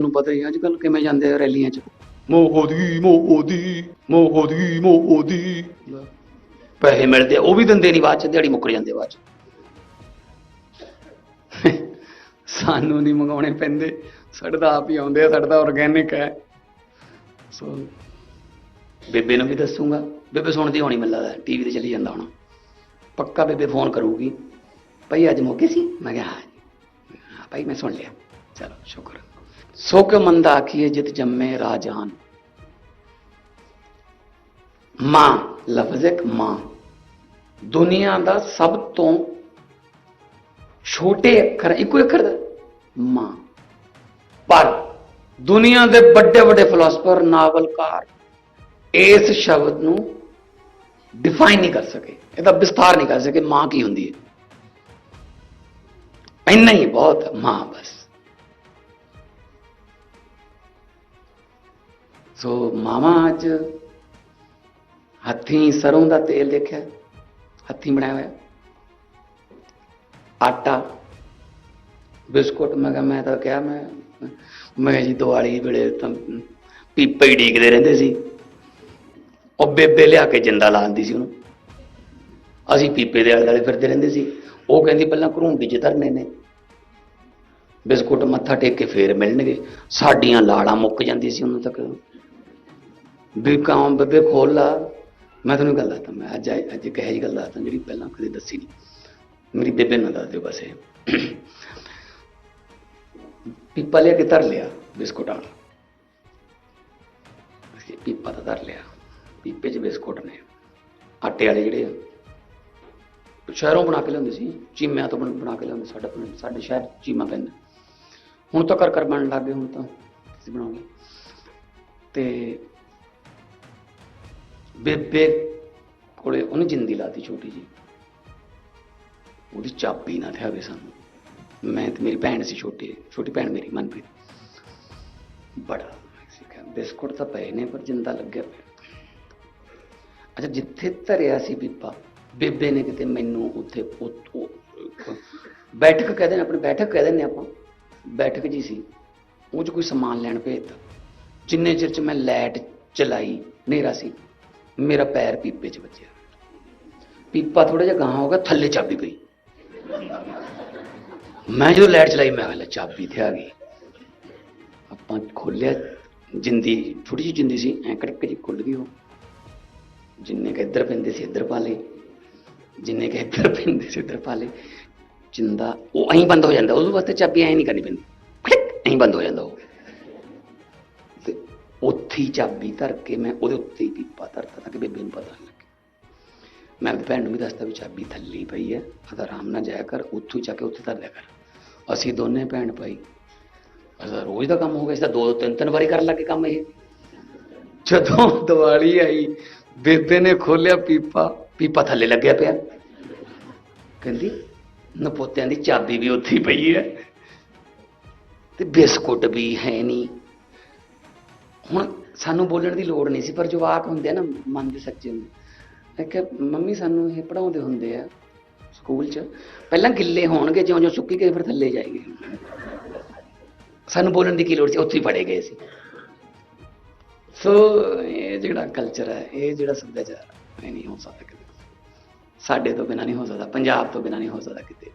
ਨੂੰ ਪਤਾ ਹੀ ਅੱਜ ਕੱਲ ਕਿਵੇਂ ਜਾਂਦੇ ਆ ਰੈਲੀਆਂ 'ਚ? ਮੋਦੀ ਮੋਦੀ ਮੋਦੀ ਮੋਦੀ ਪੈਸੇ ਮਿਲਦੇ ਆ, ਉਹ ਵੀ ਦਿੰਦੇ ਨਹੀਂ ਬਾਅਦ ਚ ਦਿਹਾੜੀ ਮੁੱਕਰ ਜਾਂਦੇ ਬਾਅਦ ਚ। ਸਾਨੂੰ ਨਹੀਂ ਮੰਗਾਉਣੇ ਪੈਂਦੇ ਸਾਡੇ ਤਾਂ ਆਪ ਹੀ ਆਉਂਦੇ ਆ ਸਾਡਾ ਤਾਂ ਆਰਗੈਨਿਕ ਹੈ। ਸੋ ਬੇਬੇ ਨੂੰ ਵੀ ਦੱਸੂਗਾ ਬੇਬੇ ਸੁਣਦੀ ਹੋਣੀ ਮੈਨੂੰ ਲੱਗਦਾ ਟੀਵੀ ਤੇ ਚੱਲੀ ਜਾਂਦਾ ਹੋਣਾ। ਪੱਕਾ ਬੇਬੇ ਫੋਨ ਕਰੂਗੀ ਭਾਈ ਅੱਜ ਮੌਕੇ ਸੀ? ਮੈਂ ਕਿਹਾ। ਹਾਂ ਭਾਈ ਮੈਂ ਸੁਣ ਲਿਆ। ਚਲੋ ਸ਼ੁਕਰ। ਸੋ ਕੇ ਮੰਦਾ ਆਖੀਏ ਜਿਤ ਜੰਮੇ ਰਾਜਾਨ। ਮਾਂ, ਲਫ਼ਜ਼ ਇੱਕ ਮਾਂ। ਦੁਨੀਆ ਦਾ ਸਭ ਤੋਂ ਛੋਟੇ ਅੱਖਰ, ਇੱਕੋ ਹੀ ਅੱਖਰ ਦਾ? ਮਾਂ। ਪਰ ਦੁਨੀਆ ਦੇ ਵੱਡੇ ਵੱਡੇ ਫਿਲਾਸਫਰ ਨਾਵਲਕਾਰ ਇਸ ਸ਼ਬਦ ਨੂੰ ਡਿਫਾਈਨ ਨਹੀਂ ਕਰ ਸਕੇ। ਇਹਦਾ ਵਿਸਥਾਰ ਨਹੀਂ ਕਰ ਸਕੇ, ਮਾਂ ਕੀ ਹੁੰਦੀ ਹੈ? ਇੰਨਾ ਹੀ ਬਹੁਤ ਮਾਂ ਬਸ। ਸੋ ਮਾਮਾ ਅੱਜ ਹੱਥੀਂ ਸਰੋਂ ਦਾ ਤੇਲ ਦੇਖਿਆ, ਹੱਥੀਂ ਬਣਾਇਆ ਹੋਇਆ। ਆਟਾ, ਬਿਸਕੁਟ, ਮੈਂ ਕਿਹਾ, ਮੈਂ ਤਾਂ ਕਿਹਾ, ਮੈਂ ਮੈਂ ਜੀ, ਦੀਵਾਲੀ ਵੇਲੇ ਤਾਂ ਪੀਪੇ ਹੀ ਡੀਕਦੇ ਰਹਿੰਦੇ ਸੀ। ਉਹ ਬੇਬੇ ਲਿਆ ਕੇ ਜਿੰਦਾ ਲਾਉਂਦੀ ਸੀ ਉਹਨੂੰ। ਅਸੀਂ ਪੀਪੇ ਦੇ ਆਲੇ ਦੁਆਲੇ ਫਿਰਦੇ ਰਹਿੰਦੇ ਸੀ। ਉਹ ਕਹਿੰਦੀ, ਪਹਿਲਾਂ ਘਰੂੰਡੀ ਚ ਧਰਨੇ ਨੇ। ਬਿਸਕੁਟ ਮੱਥਾ ਟੇਕ ਕੇ ਫੇਰ ਮਿਲਣਗੇ। ਸਾਡੀਆਂ ਲਾੜਾਂ ਮੁੱਕ ਜਾਂਦੀ ਸੀ ਉਹਨਾਂ ਤੱਕ। ਵੀ ਬੱਬੇ ਖੋਲ ਲਾ। ਮੈਂ ਤੁਹਾਨੂੰ ਗੱਲ ਦੱਸਦਾ, ਮੈਂ ਅੱਜ ਅੱਜ ਕਹੇ ਜੀ ਗੱਲ ਦੱਸਦਾ ਜਿਹੜੀ ਪਹਿਲਾਂ ਕਦੇ ਦੱਸੀ ਨਹੀਂ। ਮੇਰੀ ਬੇਬੇ ਨਾਲ ਦੱਸ ਦਿਓ ਬਸ ਇਹ। ਪੀਪਾ ਲਿਆ ਕੇ ਧਰ ਲਿਆ ਬਿਸਕੁਟ ਵਾਲਾ। ਅਸੀਂ ਪੀਪਾ ਤਾਂ ਧਰ ਲਿਆ। ਪੀਪੇ 'ਚ ਬਿਸਕੁਟ ਨੇ। ਆਟੇ ਵਾਲੇ ਜਿਹੜੇ ਆ, ਸ਼ਹਿਰੋਂ ਬਣਾ ਕੇ ਲਿਆਉਂਦੇ ਸੀ, ਚੀਮਿਆਂ ਤੋਂ ਬਣਾ ਕੇ ਲਿਆਉਂਦੇ ਸਾਡਾ ਪਿੰਡ- ਸਾਡੇ ਸ਼ਹਿਰ ਚੀਮਾ ਪੈਂਦਾ। ਹੁਣ ਤਾਂ ਕਰ ਕਰ ਬਣਨ ਲੱਗ ਗਏ ਹੁਣ ਤਾਂ। ਅਸੀਂ ਬਣਾਉਂਦੇ ਤੇ ਬੇਬੇ ਕੋਲੇ ਉਹਨੇ ਜਿੰਦੀ ਲਾਤੀ ਛੋਟੀ ਜੀ ਉਹਦੀ ਚਾਬੀ ਨਾ ਥਿਆਵੇ ਸਾਨੂੰ। ਮੈਂ ਤੇ ਮੇਰੀ ਭੈਣ ਸੀ ਛੋਟੀ ਛੋਟੀ ਭੈਣ ਮੇਰੀ, ਮਨਪ੍ਰੀਤ। ਬੜਾ ਸਿੱਖਿਆ। ਬਿਸਕੁਟ ਤਾਂ ਪਏ ਨੇ, ਪਰ ਜਿੰਦਾ ਲੱਗਿਆ ਪਿਆ। ਅੱਛਾ, ਜਿੱਥੇ ਧਰਿਆ ਸੀ ਪੀਪਾ ਬੇਬੇ ਨੇ ਕਿਤੇ ਮੈਨੂੰ ਉੱਥੇ ਬੈਠਕ ਕਹਿੰਦੇ ਨੇ ਆਪਣੇ ਬੈਠਕ ਕਹਿੰਦੇ ਨੇ ਆਪਾਂ। ਬੈਠਕ ਜੀ ਸੀ। ਉਹ ਚ ਕੋਈ ਸਮਾਨ ਲੈਣ ਭੇਜਤਾ। ਜਿੰਨੇ ਚਿਰ ਚ ਮੈਂ ਲਾਈਟ ਚਲਾਈ, ਹਨੇਰਾ ਸੀ। ਮੇਰਾ ਪੈਰ ਪੀਪੇ ਚ ਵੱਜਿਆ ਪੀਪਾ ਥੋੜਾ ਜਿਹਾ ਗਾਹਾਂ ਹੋ ਗਿਆ ਥੱਲੇ ਚਾਬੀ ਪਈ ਮੈਂ ਜਦੋਂ ਲਾਈਟ ਚਲਾਈ ਮੈਂ ਕਿਹਾ ਚਾਬੀ ਤੇ ਆ ਗਈ ਆਪਾਂ ਖੋਲਿਆ ਜਿੰਦੀ ਥੋੜੀ ਜਿਹੀ ਜਿੰਦੀ ਸੀ ਐ ਕੜਕ ਜੀ ਖੁੱਲ ਗਈ ਉਹ ਜਿੰਨੇ ਕਿ ਇੱਧਰ ਪੈਂਦੇ ਸੀ ਇੱਧਰ ਪਾ ਲਏ ਜਿੰਨੇ ਕਿ ਇੱਧਰ ਪੈਂਦੇ ਸੀ ਇੱਧਰ ਪਾ ਲਏ ਜਿੰਦਾ ਉਹ ਐਂ ਬੰਦ ਹੋ ਜਾਂਦਾ ਉਹਦੇ ਵਾਸਤੇ ਚਾਬੀ ਐਂ ਨਹੀਂ ਕਰਨੀ ਪੈਂਦੀ ਕਲਿੱਕ ਐਂ ਬੰਦ ਹੋ ਜਾਂਦਾ ਉਹ ਤੇ ਉੱਥੇ ਹੀ ਚਾਬੀ ਧਰ ਕੇ ਮੈਂ ਉਹਦੇ ਉੱਤੇ ਹੀ ਪੀਪਾ ਧਰਤਾ ਤਾਂ ਕਿ ਬੇਬੇ ਨੂੰ ਪਤਾ ਨਾ ਲੱਗੇ ਮੈਂ ਆਪਣੀ ਭੈਣ ਨੂੰ ਵੀ ਦੱਸਦਾ ਵੀ ਚਾਬੀ ਥੱਲੇ ਹੀ ਪਈ ਹੈ ਆਦਾ ਆਰਾਮ ਨਾਲ ਜਾਇਆ ਕਰ ਉੱਥੋਂ ਹੀ ਚੱਕ ਕੇ ਉੱਥੇ ਧਰ ਲਿਆ ਕਰ ਅਸੀਂ ਦੋਨੇ ਭੈਣ ਭਾਈ ਅਸਾਂ ਰੋਜ਼ ਦਾ ਕੰਮ ਹੋ ਗਿਆ ਇਸ ਦਾ ਦੋ ਤਿੰਨ ਤਿੰਨ ਵਾਰੀ ਕਰਨ ਲੱਗੇ ਕੰਮ ਇਹ ਜਦੋਂ ਦੀਵਾਲੀ ਆਈ ਬੇਬੇ ਨੇ ਖੋਲਿਆ ਪੀਪਾ ਪੀਪਾ ਥੱਲੇ ਲੱਗਿਆ ਪਿਆ ਕਹਿੰਦੀ ਨਪੋਤਿਆਂ ਦੀ ਚਾਬੀ ਵੀ ਉੱਥੇ ਹੀ ਪਈ ਹੈ ਤੇ ਬਿਸਕੁਟ ਵੀ ਹੈ ਨਹੀਂ ਹੁਣ ਸਾਨੂੰ ਬੋਲਣ ਦੀ ਲੋੜ ਨਹੀਂ ਸੀ, ਪਰ ਜਵਾਕ ਹੁੰਦੇ ਆ ਨਾ, ਮਨ ਦੇ ਸੱਚੇ ਹੁੰਦੇ ਮੈਂ ਕਿਹਾ, ਮੰਮੀ ਸਾਨੂੰ ਇਹ ਪੜਾਉਂਦੇ ਹੁੰਦੇ ਆ ਸਕੂਲ 'ਚ, ਪਹਿਲਾਂ ਗਿੱਲੇ ਹੋਣਗੇ ਜਿਉਂ ਜਿਉਂ ਸੁੱਕੀ ਗਏ, ਫਿਰ ਥੱਲੇ ਜਾਏਗੇ। ਸਾਨੂੰ ਬੋਲਣ ਦੀ ਕੀ ਲੋੜ ਸੀ? ਉੱਥੇ ਹੀ ਪੜੇ ਗਏ ਸੀ। ਸੋ, ਇਹ ਜਿਹੜਾ ਕਲਚਰ ਹੈ ਇਹ ਜਿਹੜਾ ਸੱਭਿਆਚਾਰ ਇਹ ਨਹੀਂ ਹੋ ਸਕਦਾ ਕਿਤੇ। ਸਾਡੇ ਤੋਂ ਬਿਨਾਂ ਨਹੀਂ ਹੋ ਸਕਦਾ, ਪੰਜਾਬ ਤੋਂ ਬਿਨਾਂ ਨਹੀਂ ਹੋ ਸਕਦਾ ਕਿਤੇ।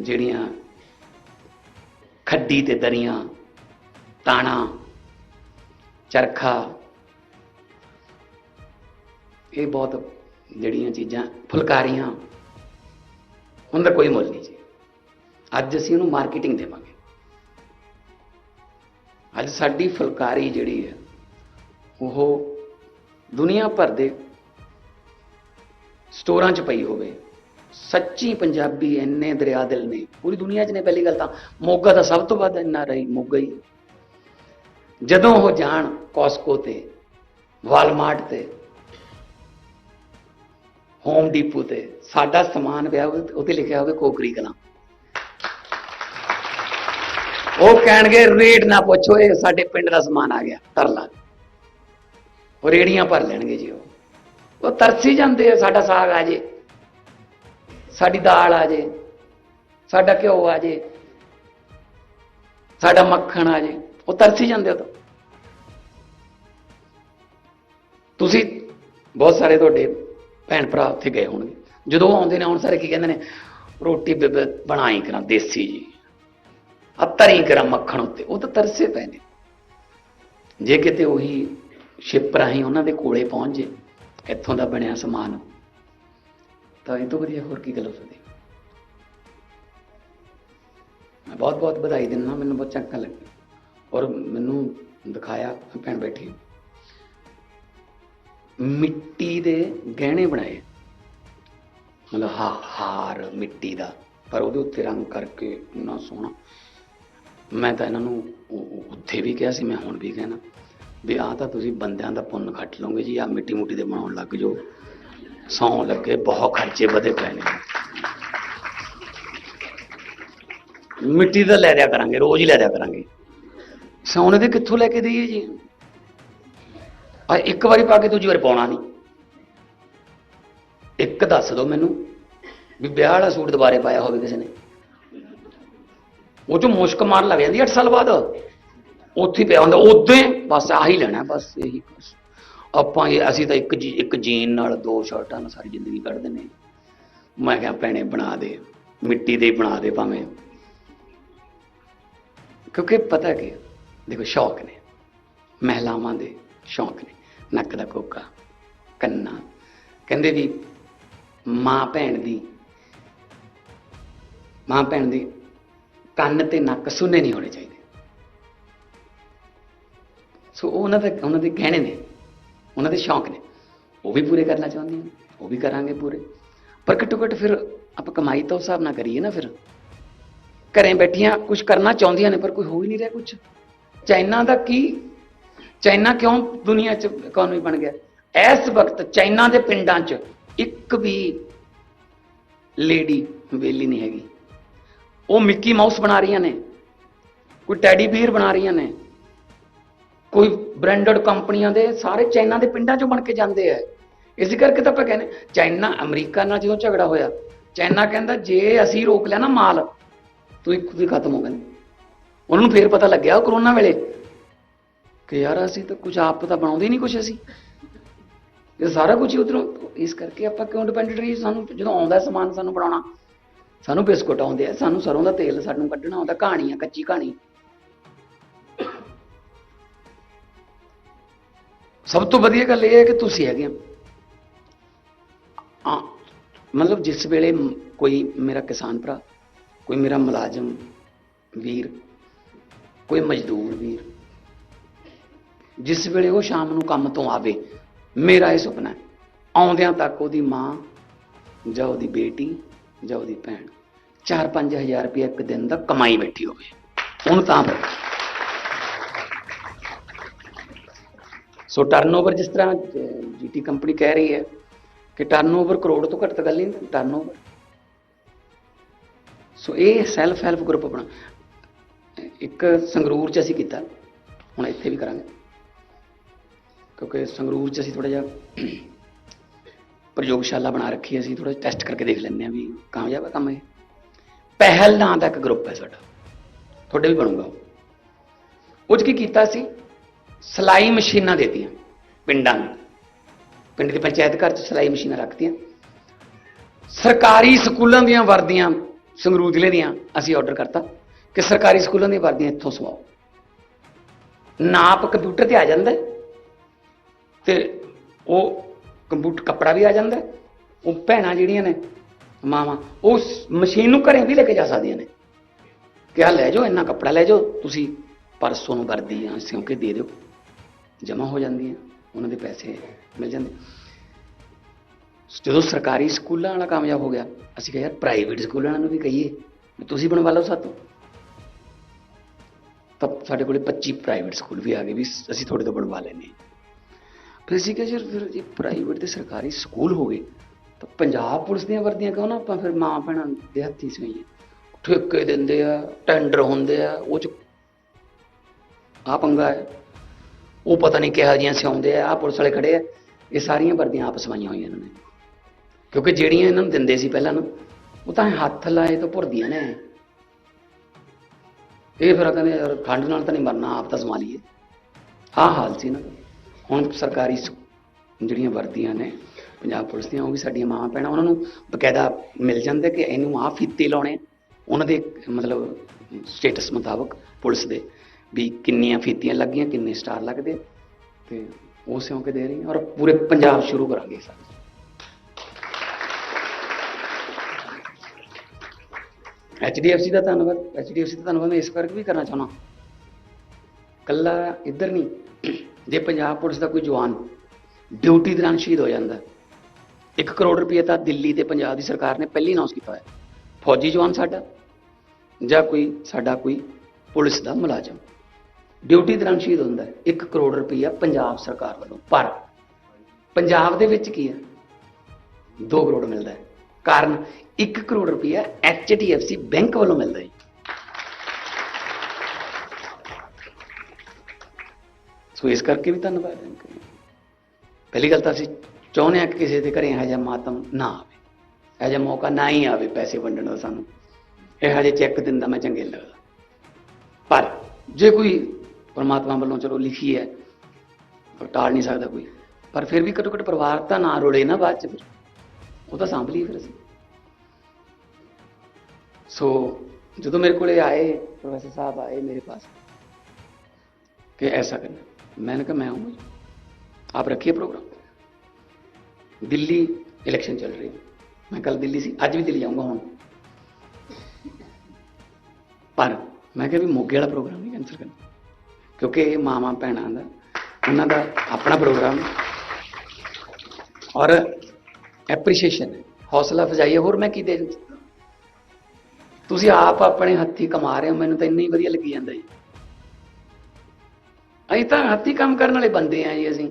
ਜਿਹੜੀਆਂ ਖੱਡੀ ਤੇ ਦਰੀਆਂ, ਤਾਣਾ ਚਰਖਾ। ਇਹ ਬਹੁਤ ਜਿਹੜੀਆਂ ਚੀਜ਼ਾਂ, ਫੁਲਕਾਰੀਆਂ ਉਹਨਾਂ ਦਾ ਕੋਈ ਮੁੱਲ ਨਹੀਂ ਜੀ। ਅੱਜ ਅਸੀਂ ਉਹਨੂੰ ਮਾਰਕੀਟਿੰਗ ਦੇਵਾਂਗੇ। ਅੱਜ ਸਾਡੀ ਫੁਲਕਾਰੀ ਜਿਹੜੀ ਹੈ, ਉਹ ਦੁਨੀਆ ਭਰ ਦੇ ਸਟੋਰਾਂ 'ਚ ਪਈ ਹੋਵੇ। ਸੱਚੀ ਪੰਜਾਬੀ ਇੰਨੇ ਦਰਿਆ ਦਿਲ ਨੇ। ਪੂਰੀ ਦੁਨੀਆ 'ਚ ਨੇ ਪਹਿਲੀ ਗੱਲ ਤਾਂ। ਮੋਗਾ ਦਾ ਸਭ ਤੋਂ ਵੱਧ ਇੰਨਾ ਰਹੀ, ਮੋਗਾ ਹੀ। ਜਦੋਂ ਉਹ ਜਾਣ ਕੋਸਕੋ ਤੇ, ਵਾਲਮਾਰਟ ਤੇ, ਹੋਮ ਡੀਪੂ ਤੇ, ਸਾਡਾ ਸਮਾਨ ਪਿਆ ਹੋਵੇ ਉੱਤੇ ਲਿਖਿਆ ਹੋਵੇ ਕੋਕਰੀ ਕਲਾਂ। ਉਹ ਕਹਿਣਗੇ, ਰੇਟ ਨਾ ਪੁੱਛੋ, ਇਹ ਸਾਡੇ ਪਿੰਡ ਦਾ ਸਮਾਨ ਆ ਗਿਆ, ਤਰਲਾ। ਉਹ ਰੇੜੀਆਂ ਭਰ ਲੈਣਗੇ ਜੀ ਉਹ। ਉਹ ਤਰਸੀ ਜਾਂਦੇ ਆ, ਸਾਡਾ ਸਾਗ ਆ ਜੇ, ਸਾਡੀ ਦਾਲ ਆ ਜੇ, ਸਾਡਾ ਘਿਓ ਆ ਜੇ, ਸਾਡਾ ਮੱਖਣ ਆ ਜੇ, ਉਹ ਤਰਸੀ ਜਾਂਦੇ ਹੋ ਤਾਂ ਤੁਸੀਂ ਬਹੁਤ ਸਾਰੇ ਤੁਹਾਡੇ ਭੈਣ ਭਰਾ ਉੱਥੇ ਗਏ ਹੋਣਗੇ। ਜਦੋਂ ਆਉਂਦੇ ਨੇ, ਹੁਣ ਸਾਰੇ ਕੀ ਕਹਿੰਦੇ ਨੇ, ਰੋਟੀ ਬਣਾਈ ਕਰਾਂ, ਦੇਸੀ ਜੀ। ਆ ਤਰੀ ਕਰਾਂ ਮੱਖਣ ਉੱਤੇ, ਉਹ ਤਾਂ ਤਰਸੇ ਪਏ ਨੇ। ਜੇ ਕਿਤੇ ਉਹੀ ਸ਼ਿਪ ਰਾਹੀਂ ਉਹਨਾਂ ਦੇ ਕੋਲੇ ਪਹੁੰਚ ਜੇ, ਇੱਥੋਂ ਦਾ ਬਣਿਆ ਸਮਾਨ, ਤਾਂ ਇਹ ਤੋਂ ਵਧੀਆ ਹੋਰ ਕੀ ਗੱਲ ਹੋ ਸਕਦੀ? ਮੈਂ ਬਹੁਤ ਬਹੁਤ ਵਧਾਈ ਦਿੰਦਾ, ਮੈਨੂੰ ਬਹੁਤ ਚੰਗਾ ਲੱਗਿਆ। ਔਰ ਮੈਨੂੰ ਦਿਖਾਇਆ, ਭੈਣ ਬੈਠੀ। ਮਿੱਟੀ ਦੇ ਗਹਿਣੇ ਬਣਾਏ। ਮਤਲਬ ਹਾਰ ਮਿੱਟੀ ਦਾ। ਪਰ ਉਹਦੇ ਉੱਤੇ ਰੰਗ ਕਰਕੇ ਇੰਨਾ ਸੋਹਣਾ। ਮੈਂ ਤਾਂ ਇਹਨਾਂ ਨੂੰ ਉੱਥੇ ਵੀ ਕਿਹਾ ਸੀ, ਮੈਂ ਹੁਣ ਵੀ ਕਹਿਣਾ। ਵੀ ਆਹ ਤਾਂ ਤੁਸੀਂ ਬੰਦਿਆਂ ਦਾ ਪੁੰਨ ਖੱਟ ਲਓਗੇ ਜੀ ਆ ਮਿੱਟੀ ਮੁੱਟੀ ਦੇ ਬਣਾਉਣ ਲੱਗ ਜਾਓ। ਸੌਂ ਲੱਗੇ, ਬਹੁਤ ਖਰਚੇ ਵਧੇ ਪਏ ਨੇ। ਮਿੱਟੀ ਦਾ ਲੈ ਲਿਆ ਕਰਾਂਗੇ, ਰੋਜ਼ ਹੀ ਲੈ ਦਿਆ ਕਰਾਂਗੇ। ਸੋਨੇ ਦੇ ਕਿੱਥੋਂ ਲੈ ਕੇ ਦਈਏ ਜੀ? ਆ ਇੱਕ ਵਾਰੀ ਪਾ ਕੇ ਦੂਜੀ ਵਾਰ ਪਾਉਣਾ ਨਹੀਂ। ਇੱਕ ਦੱਸ ਦਿਓ ਮੈਨੂੰ ਵੀ ਵਿਆਹ ਵਾਲਾ ਸੂਟ ਦੁਬਾਰੇ ਪਾਇਆ ਹੋਵੇ ਕਿਸੇ ਨੇ। ਉਹ ਚ ਮੁਸ਼ਕ ਮਾਰ ਲੱਗ ਜਾਂਦੀ 8 ਸਾਲ ਬਾਅਦ। ਉੱਥੇ ਪਿਆ ਹੁੰਦਾ, ਉਦੋਂ ਬਸ ਆਹੀ ਲੈਣਾ, ਬਸ ਇਹੀ ਬਸ ਆਪਾਂ ਇਹ, ਅਸੀਂ ਤਾਂ ਇੱਕ ਜੀ, ਇੱਕ ਜੀਨ ਨਾਲ ਦੋ ਸ਼ਰਟਾਂ ਨਾਲ ਸਾਰੀ ਜ਼ਿੰਦਗੀ ਕੱਢ ਦਿੰਦੇ ਮੈਂ ਕਿਹਾ ਭੈਣੇ ਬਣਾ ਦੇ, ਮਿੱਟੀ ਦੇ ਬਣਾ ਦੇ ਭਾਵੇਂ। ਕਿਉਂਕਿ ਪਤਾ ਕਿ ਦੇਖੋ ਸ਼ੌਕ ਨੇ, ਮਹਿਲਾਵਾਂ ਦੇ। ਸ਼ੌਕ ਨੇ, ਨੱਕ ਦਾ ਕੋਕਾ, ਕੰਨਾ। ਕਹਿੰਦੇ ਵੀ ਮਾਂ ਭੈਣ ਦੀ, ਮਾਂ ਭੈਣ ਦੀ ਕੰਨ ਤੇ ਨੱਕ ਸੁਨੇ ਨਹੀਂ ਹੋਣੇ ਚਾਹੀਦੇ। ਸੋ ਉਹਨਾਂ ਦੇ ਉਹਨਾਂ ਦੇ ਗਹਿਣੇ ਨੇ, ਉਹਨਾਂ ਦੇ ਸ਼ੌਕ ਨੇ। ਉਹ ਵੀ ਪੂਰੇ ਕਰਨਾ ਚਾਹੁੰਦੀਆਂ ਨੇ, ਉਹ ਵੀ ਕਰਾਂਗੇ ਪੂਰੇ। ਪਰ ਘੱਟੋ ਘੱਟ ਫਿਰ ਆਪਾਂ ਕਮਾਈ ਤਾਂ ਉਸ ਹਿਸਾਬ ਨਾਲ ਕਰੀਏ ਨਾ ਫਿਰ। ਘਰੇ ਬੈਠੀਆਂ ਕੁਝ ਕਰਨਾ ਚਾਹੁੰਦੀਆਂ ਨੇ, ਪਰ ਕੋਈ ਹੋ ਹੀ ਨਹੀਂ ਰਿਹਾ ਕੁਝ ਚਾਈਨਾ ਦਾ ਕੀ ਚਾਈਨਾ ਕਿਉਂ ਦੁਨੀਆ 'ਚ ਇਕਨੋਮੀ ਬਣ ਗਿਆ? ਇਸ ਵਕਤ ਚਾਈਨਾ ਦੇ ਪਿੰਡਾਂ 'ਚ ਇੱਕ ਵੀ ਲੇਡੀ ਵੇਲੀ ਨਹੀਂ ਹੈਗੀ। ਉਹ ਮਿੱਕੀ ਮਾਊਸ ਬਣਾ ਰਹੀਆਂ ਨੇ, ਕੋਈ ਟੈਡੀ ਬੀਅਰ ਬਣਾ ਰਹੀਆਂ ਨੇ, ਕੋਈ ਬ੍ਰਾਂਡਡ ਕੰਪਨੀਆਂ ਦੇ ਸਾਰੇ ਚਾਈਨਾ ਦੇ ਪਿੰਡਾਂ 'ਚੋਂ ਬਣ ਕੇ ਜਾਂਦੇ ਆ। ਇਸ ਕਰਕੇ ਤਾਂ ਆਪਾਂ ਕਹਿੰਦੇ ਚਾਈਨਾ ਅਮਰੀਕਾ ਨਾਲ ਜਦੋਂ ਝਗੜਾ ਹੋਇਆ, ਚਾਈਨਾ ਕਹਿੰਦਾ, ਜੇ ਅਸੀਂ ਰੋਕ ਲਿਆ ਨਾ ਮਾਲ, ਤੂੰ ਇੱਕ ਵੀ ਖਤਮ ਹੋ ਗਏ। ਉਹਨਾਂ ਨੂੰ ਫੇਰ ਪਤਾ ਲੱਗਿਆ ਉਹ ਕਰੋਨਾ ਵੇਲੇ। ਕਿ ਯਾਰ ਅਸੀਂ ਤਾਂ ਕੁਝ ਆਪ ਤਾਂ ਬਣਾਉਂਦੇ ਹੀ ਨਹੀਂ ਕੁਝ ਅਸੀਂ। ਇਹ ਸਾਰਾ ਕੁਝ ਹੀ ਉਧਰੋਂ ਇਸ ਕਰਕੇ ਆਪਾਂ ਕਿਉਂ ਡਿਪੈਂਡੈਂਟ ਰਹੀ ਸਾਨੂੰ ਜਦੋਂ ਆਉਂਦਾ ਸਮਾਨ ਸਾਨੂੰ ਬਣਾਉਣਾ, ਸਾਨੂੰ ਬਿਸਕੁਟ ਆਉਂਦੇ ਆ, ਸਾਨੂੰ ਸਰੋਂ ਦਾ ਤੇਲ ਸਾਨੂੰ ਕੱਢਣਾ ਆਉਂਦਾ ਕਹਾਣੀ ਆ, ਕੱਚੀ ਕਹਾਣੀ। ਸਭ ਤੋਂ ਵਧੀਆ ਗੱਲ ਇਹ ਹੈ ਕਿ ਤੁਸੀਂ ਹੈਗੇ ਆ, ਮਤਲਬ ਜਿਸ ਵੇਲੇ ਕੋਈ ਮੇਰਾ ਕਿਸਾਨ ਭਰਾ, ਕੋਈ ਮੇਰਾ ਮੁਲਾਜ਼ਮ ਵੀਰ, ਕੋਈ ਮਜ਼ਦੂਰ ਵੀਰ ਜਿਸ ਵੇਲੇ ਉਹ ਸ਼ਾਮ ਨੂੰ ਕੰਮ ਤੋਂ ਆਵੇ, ਮੇਰਾ ਇਹ ਸੁਪਨਾ ਹੈ। ਆਉਂਦਿਆਂ ਤੱਕ ਉਹਦੀ ਮਾਂ ਜਾਂ ਉਹਦੀ ਬੇਟੀ ਜਾਂ ਉਹਦੀ ਭੈਣ 4-5000 ਰੁਪਏ ਇੱਕ ਦਿਨ ਦਾ ਕਮਾਈ ਬੈਠੀ ਹੋਵੇ। ਹੁਣ ਤਾਂ ਪਤਾ ਸੋ ਟਰਨਓਵਰ ਜਿਸ ਤਰ੍ਹਾਂ ਜੀਟੀ ਕੰਪਨੀ ਕਹਿ ਰਹੀ ਹੈ ਕਿ ਟਰਨਓਵਰ ਕਰੋੜ ਤੋਂ ਘੱਟ ਤਾਂ ਗੱਲ ਨਹੀਂ ਟਰਨਓਵਰ ਸੋ ਇਹ ਸੈਲਫ ਹੈਲਪ ਗਰੁੱਪ ਬਣਾ। ਇੱਕ ਸੰਗਰੂਰ ਚ ਅਸੀਂ ਕੀਤਾ। ਹੁਣ ਇੱਥੇ ਵੀ ਕਰਾਂਗੇ। ਕਿਉਂਕਿ ਸੰਗਰੂਰ ਚ ਅਸੀਂ ਥੋੜਾ ਜਿਹਾ ਪ੍ਰਯੋਗਸ਼ਾਲਾ ਬਣਾ ਰੱਖੀ ਹੈ, ਅਸੀਂ ਥੋੜਾ ਟੈਸਟ ਕਰਕੇ ਦੇਖ ਲੈਂਦੇ ਹਾਂ ਵੀ ਕਾਮਯਾਬ ਹੈ ਕੰਮ ਇਹ। ਪਹਿਲ ਨਾਂ ਦਾ ਇੱਕ ਗਰੁੱਪ ਹੈ ਸਾਡਾ ਤੁਹਾਡੇ ਵੀ ਬਣੂਗਾ ਉਹ। ਉਹ 'ਚ ਕੀ ਕੀਤਾ ਸੀ? ਸਲਾਈ ਮਸ਼ੀਨਾਂ ਦੇਤੀਆਂ ਪਿੰਡਾਂ ਨੂੰ। ਪਿੰਡ ਦੀ ਪੰਚਾਇਤ ਘਰ 'ਚ ਸਲਾਈ ਮਸ਼ੀਨਾਂ ਰੱਖਤੀਆਂ। ਸਰਕਾਰੀ ਸਕੂਲਾਂ ਦੀਆਂ ਵਰਦੀਆਂ ਸੰਗਰੂਰ ਜ਼ਿਲ੍ਹੇ ਦੀਆਂ ਅਸੀਂ ਆਰਡਰ ਕਰਤਾ ਕਿ ਸਰਕਾਰੀ ਸਕੂਲਾਂ ਦੀਆਂ ਵਰਦੀਆਂ ਇੱਥੋਂ ਸਵਾਓ। ਨਾਪ ਕੰਪਿਊਟਰ ਤੇ ਆ ਜਾਂਦਾ ਹੈ। ਤੇ ਉਹ ਕੰਪਿਊਟਰ ਕੱਪੜਾ ਵੀ ਆ ਜਾਂਦਾ ਉਹ ਭੈਣਾਂ ਜਿਹੜੀਆਂ ਨੇ, ਮਾਵਾਂ ਉਸ ਮਸ਼ੀਨ ਨੂੰ ਘਰੇ ਵੀ ਲੈ ਕੇ ਜਾ ਸਕਦੀਆਂ ਨੇ। ਕਿ ਆ ਲੈ ਜਾਓ, ਇੰਨਾ ਕੱਪੜਾ ਲੈ ਜਾਓ, ਤੁਸੀਂ ਪਰਸੋਂ ਨੂੰ ਆ ਸਿਉਂ ਕੇ ਦੇ ਦਿਓ। ਜਮਾ ਹੋ ਜਾਂਦੀਆਂ, ਉਹਨਾਂ ਦੇ ਪੈਸੇ ਮਿਲ ਜਾਂਦੇ। ਜਦੋਂ ਸਰਕਾਰੀ ਸਕੂਲਾਂ ਵਾਲਾ ਕਾਮਯਾਬ ਹੋ ਗਿਆ, ਅਸੀਂ ਕਿਹਾ, ਯਾਰ ਪ੍ਰਾਈਵੇਟ ਸਕੂਲਾਂ ਨੂੰ ਵੀ ਕਹੀਏ, ਵੀ ਤੁਸੀਂ ਬਣਵਾ ਲਓ ਸਾਤੋਂ। ਤਾਂ ਸਾਡੇ ਕੋਲੇ 25 ਪ੍ਰਾਈਵੇਟ ਸਕੂਲ ਵੀ ਆ ਗਏ, ਵੀ ਅਸੀਂ ਤੁਹਾਡੇ ਤੋਂ ਬਣਵਾ ਲੈਨੇ ਫਿਰ ਅਸੀਂ ਕਿਹਾ, ਯਾਰ, ਫਿਰ ਜੇ ਪ੍ਰਾਈਵੇਟ ਤੇ ਸਰਕਾਰੀ ਸਕੂਲ ਹੋ ਗਏ, ਤਾਂ ਪੰਜਾਬ ਪੁਲਿਸ ਦੀਆਂ ਵਰਦੀਆਂ ਕਿਉਂ ਨਾ ਆਪਾਂ ਫਿਰ ਮਾਂ ਭੈਣਾਂ ਦੇ ਹੱਥੀ ਸਵਾਈਏ? ਠੇਕੇ ਦਿੰਦੇ ਆ ਟੈਂਡਰ ਹੁੰਦੇ ਆ, ਉਹ ਚ ਆ ਪੰਗਾ ਹੈ। ਉਹ ਪਤਾ ਨਹੀਂ ਕਿਹੋ ਜਿਹੀਆਂ ਸਿਆਉਂਦੇ ਆ ਆ ਪੁਲਿਸ ਵਾਲੇ ਖੜੇ ਆ। ਇਹ ਸਾਰੀਆਂ ਵਰਦੀਆਂ ਆਪ ਸਵਾਈਆਂ ਹੋਈਆਂ ਇਹਨਾਂ ਨੇ। ਕਿਉਂਕਿ ਜਿਹੜੀਆਂ ਇਹਨਾਂ ਨੂੰ ਦਿੰਦੇ ਸੀ ਪਹਿਲਾਂ ਨਾ, ਉਹ ਤਾਂ ਹੱਥ ਲਾਏ ਤਾਂ ਭੁਰਦੀਆਂ ਨੇ। ਇਹ ਫਿਰ ਕਹਿੰਦੇ, ਯਾਰ ਠੰਡ ਨਾਲ ਤਾਂ ਨਹੀਂ ਮਰਨਾ, ਆਪ ਤਾਂ ਸੰਭਾਲੀਏ ਆਹ ਹਾਲ ਸੀ ਨਾ ਹੁਣ ਸਰਕਾਰੀ ਸ- ਜਿਹੜੀਆਂ ਵਰਦੀਆਂ ਨੇ, ਪੰਜਾਬ ਪੁਲਿਸ ਦੀਆਂ, ਉਹ ਵੀ ਸਾਡੀਆਂ ਮਾਵਾਂ ਭੈਣਾਂ, ਉਹਨਾਂ ਨੂੰ ਬਕਾਇਦਾ ਮਿਲ ਜਾਂਦੇ ਕਿ ਇਹਨੂੰ ਆਹ ਫੀਤੇ ਲਾਉਣੇ। ਉਹਨਾਂ ਦੇ ਮਤਲਬ ਸਟੇਟਸ ਮੁਤਾਬਕ ਪੁਲਿਸ ਦੇ ਵੀ ਕਿੰਨੀਆਂ ਫੀਤੀਆਂ ਲੱਗੀਆਂ, ਕਿੰਨੇ ਸਟਾਰ ਲੱਗਦੇ। ਤੇ ਉਹ ਸਿਉਂ ਕੇ ਦੇ ਰਹੀ ਔਰ ਪੂਰੇ ਪੰਜਾਬ ਸ਼ੁਰੂ ਕਰਾਂਗੇ ਸਰ ਐਚਡੀਐਫਸੀ ਦਾ ਧੰਨਵਾਦ ਐਚਡੀਐਫਸੀ ਦਾ ਧੰਨਵਾਦ, ਮੈਂ ਇਸ ਕਰਕੇ ਵੀ ਕਰਨਾ ਚਾਹੁੰਦਾ। ਕੱਲਾ ਇੱਧਰ ਨਹੀਂ ਜੇ ਪੰਜਾਬ ਪੁਲਿਸ ਦਾ ਕੋਈ ਜਵਾਨ ਡਿਊਟੀ ਦੌਰਾਨ ਸ਼ਹੀਦ ਹੋ ਜਾਂਦਾ 1 ਕਰੋੜ ਰੁਪਏ ਤਾਂ ਦਿੱਲੀ ਤੇ ਪੰਜਾਬ ਦੀ ਸਰਕਾਰ ਨੇ ਪਹਿਲੀ ਅਨਾਉਂਸ ਕੀਤਾ ਹੋਇਆ। ਫੌਜੀ ਜਵਾਨ ਸਾਡਾ ਜਾਂ ਕੋਈ, ਸਾਡਾ ਕੋਈ ਪੁਲਿਸ ਦਾ ਮੁਲਾਜ਼ਮ ਡਿਊਟੀ ਦੌਰਾਨ ਸ਼ਹੀਦ ਹੁੰਦਾ 1 ਕਰੋੜ ਰੁਪਈਆ ਪੰਜਾਬ ਸਰਕਾਰ ਵੱਲੋਂ। ਪਰ ਪੰਜਾਬ ਦੇ ਵਿੱਚ ਕੀ ਹੈ? 2 ਕਰੋੜ ਮਿਲਦਾ ਹੈ। ਕਾਰਨ 1 ਕਰੋੜ ਰੁਪਈਆ HDFC ਬੈਂਕ ਵੱਲੋਂ ਮਿਲਦਾ ਹੈ ਸੋ ਇਸ ਕਰਕੇ ਵੀ ਧੰਨਵਾਦ ਪਹਿਲੀ ਗੱਲ ਤਾਂ ਅਸੀਂ ਚਾਹੁੰਦੇ ਹਾਂ ਕਿ ਕਿਸੇ ਦੇ ਘਰੇ ਜਿਹਾ ਮਾਤਮ ਨਾ ਆਵੇ। ਹਜਾ ਮੌਕਾ ਨਾ ਹੀ ਆਵੇ ਪੈਸੇ ਵੰਡਣ ਦਾ ਸਾਨੂੰ। ਇਹ ਹਜੇ ਚੈੱਕ ਦਿੰਦਾ ਮੈਂ ਚੰਗੇ ਲੱਗਦਾ। ਪਰ ਜੇ ਕੋਈ ਪਰਮਾਤਮਾ ਵੱਲੋਂ ਚਲੋ ਲਿਖੀ ਹੈ ਟਾਲ ਨਹੀਂ ਸਕਦਾ ਕੋਈ। ਪਰ ਫਿਰ ਵੀ ਘੱਟੋ ਘੱਟ ਪਰਿਵਾਰ ਤਾਂ ਨਾ ਰੋਲੇ ਨਾ ਬਾਅਦ ਚ ਫਿਰ। ਉਹ ਤਾਂ ਸਾਂਭ ਲਈ ਫਿਰ ਅਸੀਂ। ਸੋ ਜਦੋਂ ਮੇਰੇ ਕੋਲੇ ਆਏ, ਪ੍ਰੋਫੈਸਰ ਸਾਹਿਬ ਆਏ ਮੇਰੇ ਪਾਸ, ਕਿ ਐਸਾ ਕਰਨਾ। मैंने कहा मैं आऊंगा आप रखिए प्रोग्राम दिल्ली इलेक्शन चल रही है मैं कल दिल्ली से आज भी दिल्ली जाऊंगा हूँ पर मैं ਕਿਹਾ ਵੀ ਮੋਗੇ ਵਾਲਾ ਪ੍ਰੋਗਰਾਮ ਨਹੀਂ ਕੈਂਸਲ ਕਰਨਾ ਕਿਉਂਕਿ ਇਹ ਮਾਵਾਂ ਭੈਣਾਂ ਦਾ ਉਹਨਾਂ ਦਾ ਆਪਣਾ ਪ੍ਰੋਗਰਾਮ ਹੈ ਔਰ ਐਪਰੀਸ਼ੀਏਸ਼ਨ ਹੈ ਹੌਸਲਾ ਅਫਜ਼ਾਈ ਹੈ ਹੋਰ ਮੈਂ ਕੀ ਦੇ ਤੁਸੀਂ ਆਪ ਆਪਣੇ ਹੱਥੀ ਕਮਾ ਰਹੇ ਹੋ ਮੈਨੂੰ ਤਾਂ ਇੰਨਾ ਹੀ ਵਧੀਆ ਲੱਗੀ ਜਾਂਦਾ ਜੀ ਅਸੀਂ ਤਾਂ ਹੱਥੀ ਕੰਮ ਕਰਨ ਵਾਲੇ ਬੰਦੇ ਆ ਜੀ ਅਸੀਂ।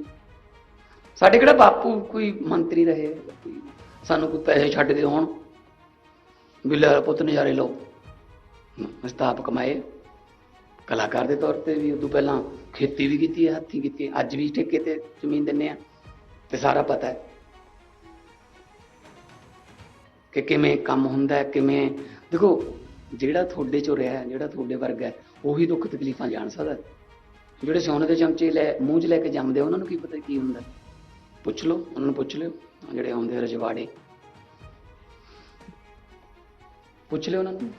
ਸਾਡੇ ਕਿਹੜਾ ਬਾਪੂ ਕੋਈ ਮੰਤਰੀ ਰਹੇ ਸਾਨੂੰ ਕੋਈ ਪੈਸੇ ਛੱਡਦੇ ਹੋਣ। ਵੀ ਲੈ ਪੁੱਤ, ਨਜ਼ਾਰੇ ਲਓ। ਅਸੀਂ ਕਮਾਏ। ਕਲਾਕਾਰ ਦੇ ਤੌਰ ਤੇ ਵੀ ਉਦੋਂ ਪਹਿਲਾਂ ਖੇਤੀ ਵੀ ਕੀਤੀ ਹੈ, ਹੱਥੀ ਕੀਤੀ ਹੈ। ਅੱਜ ਵੀ ਠੇਕੇ ਤੇ ਜ਼ਮੀਨ ਦਿੰਨੇ ਆ। ਤੇ ਸਾਰਾ ਪਤਾ ਹੈ ਕਿ ਕਿਵੇਂ ਕੰਮ ਹੁੰਦਾ ਹੈ, ਕਿਵੇਂ ਦੇਖੋ, ਜਿਹੜਾ ਤੁਹਾਡੇ ਚੋਂ ਰਿਹਾ ਜਿਹੜਾ ਤੁਹਾਡੇ ਵਰਗਾ ਹੈ, ਉਹੀ ਦੁੱਖ ਤਕਲੀਫਾਂ ਜਾਣ ਸਕਦਾ ਹੈ। ਜਿਹੜੇ ਸੋਨੇ ਦੇ ਚਮਚੇ ਲੈ ਮੂੰਹ 'ਚ ਲੈ ਕੇ ਜੰਮਦੇ ਆ, ਉਹਨਾਂ ਨੂੰ ਕੀ ਪਤਾ ਕੀ ਹੁੰਦਾ? ਪੁੱਛ ਲਓ ਉਹਨਾਂ ਨੂੰ ਪੁੱਛ ਲਿਓ ਜਿਹੜੇ ਆਉਂਦੇ ਆ ਰਜਵਾੜੇ। ਪੁੱਛ ਲਿਓ ਉਹਨਾਂ ਨੂੰ।